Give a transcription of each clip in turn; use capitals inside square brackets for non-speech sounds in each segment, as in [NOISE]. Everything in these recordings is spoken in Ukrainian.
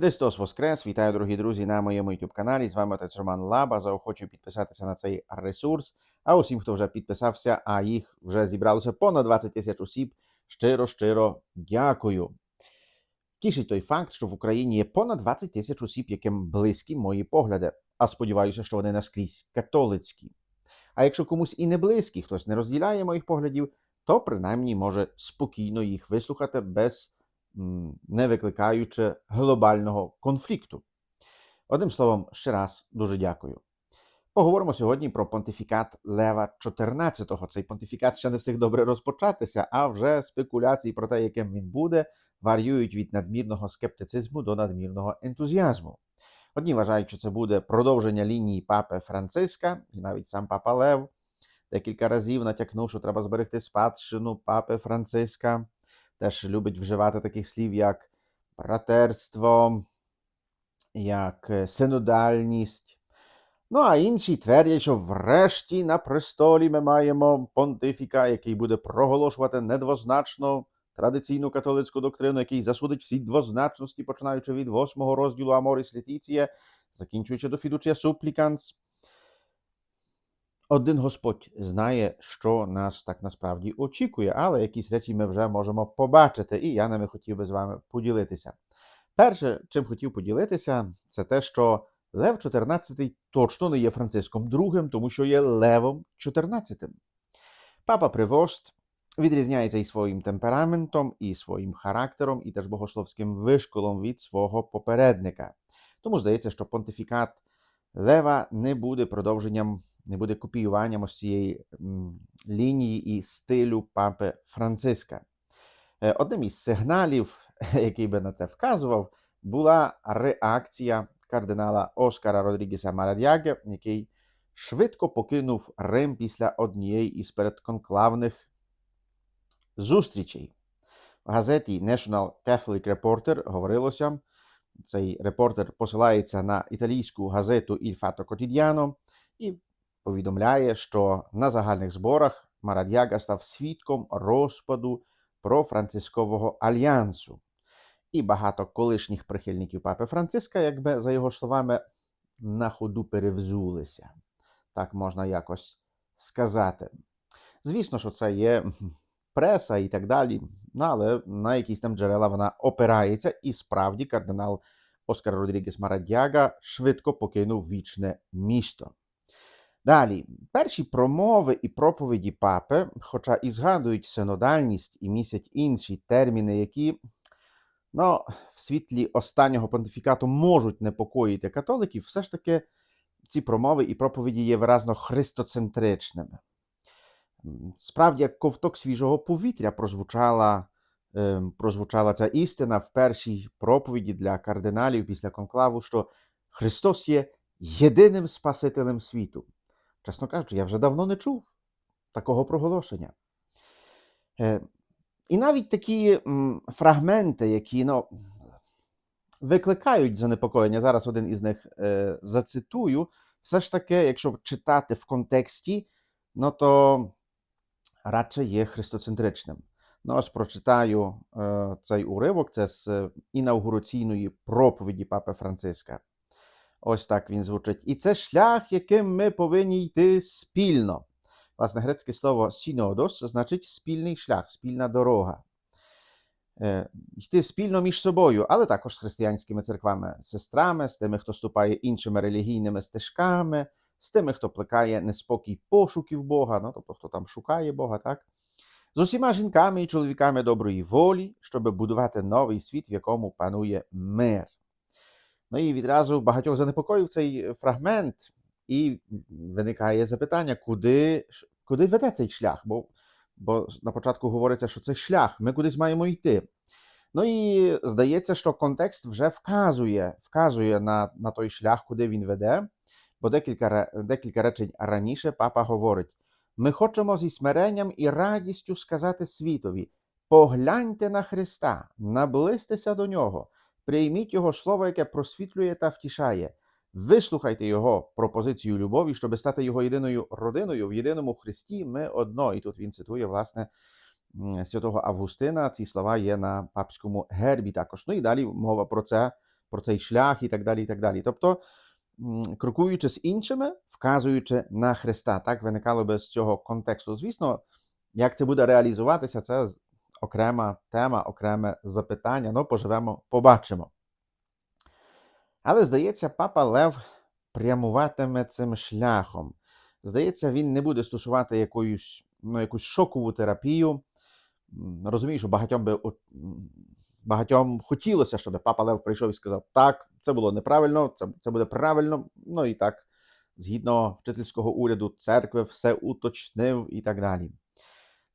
Христос Воскрес! Вітаю, дорогі друзі, на моєму youtube каналі. З вами отець Роман Лаба. Заохочую підписатися на цей ресурс. А усім, хто вже підписався, а їх вже зібралося понад 20 тисяч осіб. Щиро, щиро дякую. Тішить той факт, що в Україні є понад 20 тисяч осіб, яким близькі мої погляди. А сподіваюся, що вони наскрізь католицькі. А якщо комусь і не близькі, хтось не розділяє моїх поглядів, то принаймні може спокійно їх вислухати без не викликаючи глобального конфлікту. Одним словом, ще раз дуже дякую. Поговоримо сьогодні про понтифікат Лева XIV. Цей понтифікат ще не встиг добре розпочатися, а вже спекуляції про те, яким він буде, варіюють від надмірного скептицизму до надмірного ентузіазму. Одні вважають, що це буде продовження лінії папи Франциска, і навіть сам папа Лев декілька разів натякнув, що треба зберегти спадщину папи Франциска. Теж любить вживати таких слів, як братерство, як е, синодальність. Ну, а інші твердять, що врешті на престолі ми маємо понтифіка, який буде проголошувати недвозначно традиційну католицьку доктрину, який засудить всі двозначності, починаючи від восьмого розділу Аморіс Летіція, закінчуючи до Фідучія Супліканс. Один Господь знає, що нас так насправді очікує, але якісь речі ми вже можемо побачити, і я ними хотів би з вами поділитися. Перше, чим хотів поділитися, це те, що Лев XIV точно не є Франциском II, тому що є Левом XIV. Папа Привост відрізняється і своїм темпераментом, і своїм характером, і теж богословським вишколом від свого попередника. Тому здається, що понтифікат Лева не буде продовженням, не буде копіюванням ось цієї лінії і стилю папи Франциска. Е, Одним із сигналів, [LAUGHS] який би на те вказував, була реакція кардинала Оскара Родрігеса Марадяге, який швидко покинув Рим після однієї із передконклавних зустрічей. В газеті National Catholic Reporter говорилося, цей репортер посилається на італійську газету Il Fatto Quotidiano і повідомляє, що на загальних зборах Марадяга став свідком розпаду профранцискового альянсу. І багато колишніх прихильників папи Франциска, якби за його словами, на ходу перевзулися. Так можна якось сказати. Звісно, що це є преса і так далі, ну, але на якісь там джерела вона опирається, і справді кардинал Оскар Родрігес Марадяга швидко покинув вічне місто. Далі, перші промови і проповіді папи, хоча і згадують синодальність і місять інші терміни, які ну, в світлі останнього понтифікату можуть непокоїти католиків, все ж таки ці промови і проповіді є виразно христоцентричними. Справді, як ковток свіжого повітря прозвучала, ем, прозвучала ця істина в першій проповіді для кардиналів після конклаву, що Христос є єдиним Спасителем світу. Чесно кажучи, я вже давно не чув такого проголошення. Е, І навіть такі фрагменти, які ну, викликають занепокоєння, зараз один із них е, зацитую. Все ж таки, якщо читати в контексті, ну то радше є христоцентричним. Ну, ось прочитаю е, цей уривок, це з інаугураційної проповіді Папи Франциска. Ось так він звучить. І це шлях, яким ми повинні йти спільно. Власне, грецьке слово синодос значить спільний шлях, спільна дорога. Е, Йти спільно між собою, але також з християнськими церквами, сестрами, з тими, хто ступає іншими релігійними стежками, з тими, хто плекає неспокій пошуків Бога, ну, тобто хто там шукає Бога, так? З усіма жінками і чоловіками доброї волі, щоб будувати новий світ, в якому панує мир. Ну і відразу багатьох занепокоїв цей фрагмент, і виникає запитання, куди, куди веде цей шлях? Бо, бо на початку говориться, що це шлях, ми кудись маємо йти. Ну і здається, що контекст вже вказує, вказує на, на той шлях, куди він веде, бо декілька, декілька речень раніше папа говорить: ми хочемо зі смиренням і радістю сказати світові: погляньте на Христа, наблизьтеся до нього, прийміть Його слово, яке просвітлює та втішає. Вислухайте його пропозицію любові, щоб стати його єдиною родиною в єдиному Христі. Ми одно. І тут він цитує власне святого Августина. Ці слова є на папському гербі також. Ну і далі мова про це про цей шлях і так далі. і так далі. Тобто, крокуючи з іншими, вказуючи на Христа. Так виникало би з цього контексту. Звісно, як це буде реалізуватися, це окрема тема, окреме запитання. Ну, поживемо, побачимо. Але здається, папа Лев прямуватиме цим шляхом. Здається, він не буде стосувати якоюсь, ну, якусь шокову терапію. Розумію, що багатьом би багатьом хотілося, щоб папа Лев прийшов і сказав: так, це було неправильно, це, це буде правильно. Ну і так, згідно вчительського уряду церкви, все уточнив і так далі.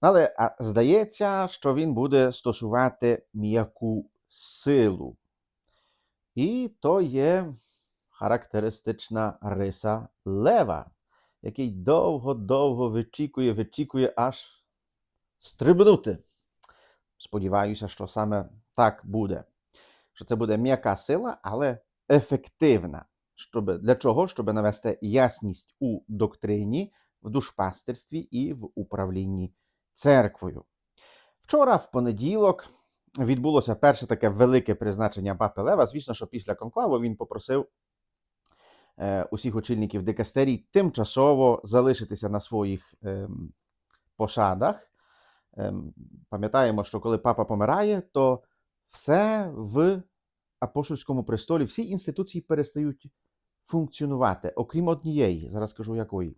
Але здається, що він буде стосувати м'яку силу. І то є характеристична риса лева, який довго-довго вичікує, вичікує аж стрибнути. Сподіваюся, що саме так буде. Що це буде м'яка сила, але ефективна. Щоб, для чого? Щоб навести ясність у доктрині, в душпастерстві і в управлінні церквою. Вчора, в понеділок, відбулося перше таке велике призначення папи Лева. Звісно, що після конклаву він попросив е, усіх очільників дикастерій тимчасово залишитися на своїх ем, посадах. Ем, пам'ятаємо, що коли папа помирає, то все в апостольському престолі, всі інституції перестають функціонувати, окрім однієї. Зараз скажу якої.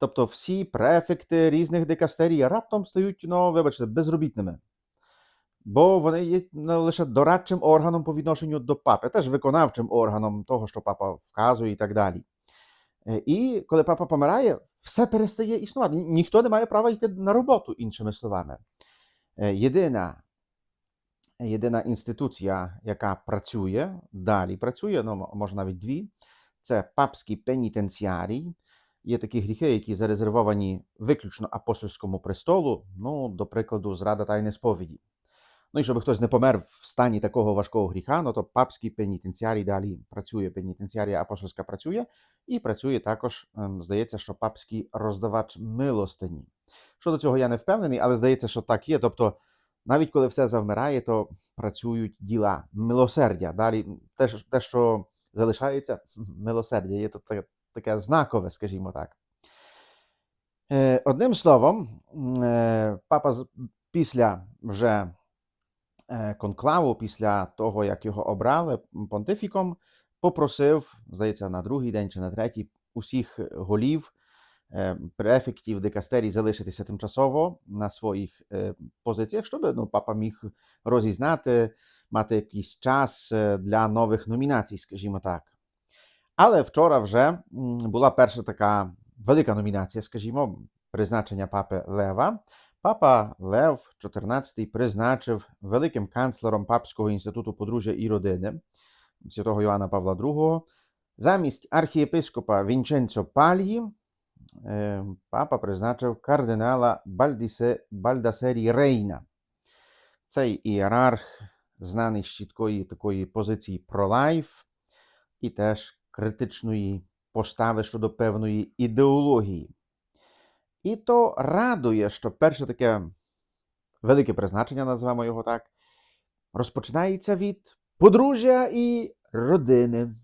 Тобто всі префекти різних дикастерій раптом стають, ну, вибачте, безробітними. Бо вони є не лише дорадчим органом по відношенню до папи, теж виконавчим органом того, що папа вказує і так далі. Е, І коли папа помирає, все перестає існувати. Ніхто не має права йти на роботу, іншими словами. Е, Єдина, єдина інституція, яка працює, далі працює, ну, може навіть дві, це папський пенітенціарій. Є такі гріхи, які зарезервовані виключно апостольському престолу, ну, до прикладу, зрада тайни сповіді. Ну і щоб хтось не помер в стані такого важкого гріха, ну то папський пенітенціарій далі працює, пенітенціарія апостольська працює, і працює також, ем, здається, що папський роздавач милостині. Щодо цього я не впевнений, але здається, що так є. Тобто, навіть коли все завмирає, то працюють діла милосердя. Далі те, що- залишається, [LAUGHS] милосердя, є то таке, знакове, скажімо так. Е, Одним словом, е, папа після вже е, конклаву, після того, як його обрали понтифіком, попросив, здається, на другий день чи на третій, усіх голів, префектів дикастерій залишитися тимчасово на своїх позиціях, щоб ну, папа міг розізнати, мати якийсь час для нових номінацій, скажімо так. Але вчора вже була перша така велика номінація, скажімо, призначення папи Лева. Папа Лев XIV призначив великим канцлером Папського інституту подружжя і родини святого Йоанна Павла II замість архієпископа Вінченцо Пальї е, папа призначив кардинала Бальдісе, Бальдасері Рейна. Цей ієрарх, знаний з чіткої такої позиції про-лайф і теж критичної постави щодо певної ідеології. І то радує, що перше таке велике призначення, називаємо його так, розпочинається від подружжя і родини.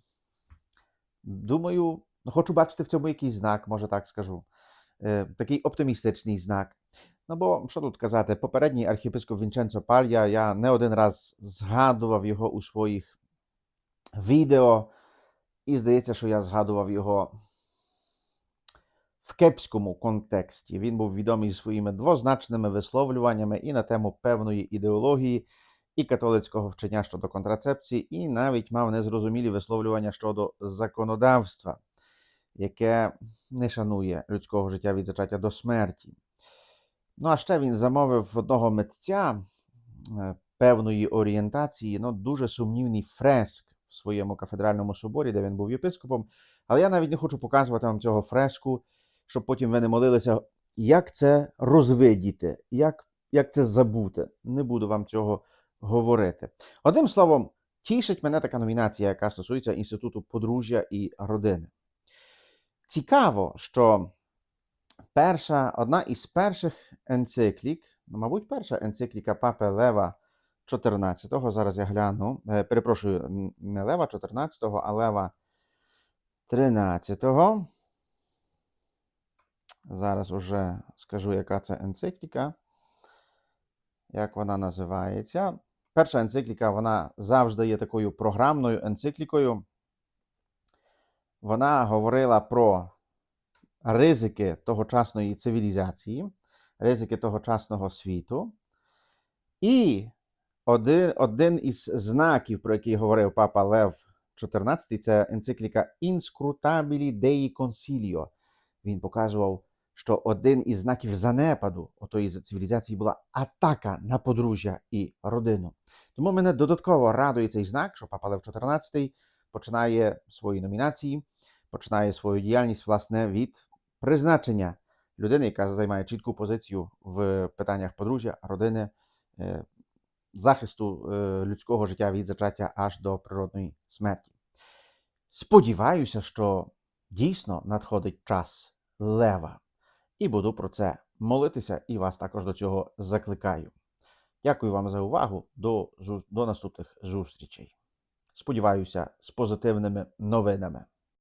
Думаю, хочу бачити в цьому якийсь знак, може так скажу. Е, такий оптимістичний знак. Ну бо що тут казати, попередній архієпископ Вінченцо Палья, я не один раз згадував його у своїх відео, і здається, що я згадував його в кепському контексті. Він був відомий своїми двозначними висловлюваннями і на тему певної ідеології, і католицького вчення щодо контрацепції, і навіть мав незрозумілі висловлювання щодо законодавства, яке не шанує людського життя від зачаття до смерті. Ну, а ще він замовив одного митця е, певної орієнтації, ну, дуже сумнівний фреск своєму кафедральному соборі, де він був єпископом. Але я навіть не хочу показувати вам цього фреску, щоб потім ви не молилися, як це розвидіти, як, як це забути. Не буду вам цього говорити. Одним словом, тішить мене така номінація, яка стосується інституту подружжя і родини. Цікаво, що перша, одна із перших енциклік, ну, мабуть, перша енцикліка папи Лева 14-го. Зараз я гляну. Е, Перепрошую, не Лева 14-го, а Лева 13-го. Зараз уже скажу, яка це енцикліка. Як вона називається. Перша енцикліка, вона завжди є такою програмною енциклікою. Вона говорила про ризики тогочасної цивілізації, ризики тогочасного світу. І один, один із знаків, про який говорив папа Лев XIV, це енцикліка Inscrutabili Dei Consilio. Він показував, що один із знаків занепаду отої цивілізації була атака на подружжя і родину. Тому мене додатково радує цей знак, що папа Лев XIV починає свої номінації, починає свою діяльність власне від призначення людини, яка займає чітку позицію в питаннях подружжя, родини, е, захисту е, людського життя від зачаття аж до природної смерті. Сподіваюся, що дійсно надходить час лева, і буду про це молитися і вас також до цього закликаю. Дякую вам за увагу. До, до наступних зустрічей. Сподіваюся, з позитивними новинами.